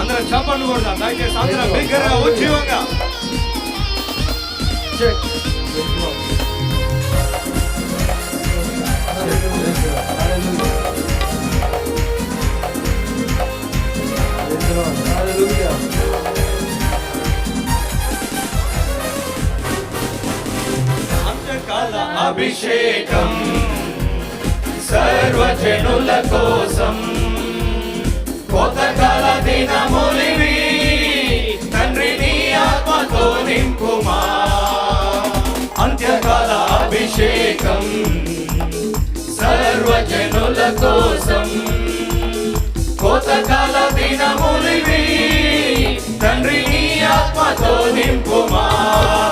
అందరం చప్పట్లు కొడదాం దయచేసి అందరం బిగ్గరగా వచ్చి అభిషేకం సర్వజనుల కోసం. కొత్తకాల దినములివి తండ్రిని ఆత్మతో నింపుమా. అంత్యకాల అభిషేకం సర్వజనుల కోసం. కోతకాల దినములివి తండ్రిని ఆత్మతో నింపుమా.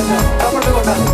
ആരാധന നമ്മുടെ കൊണ്ടാണ്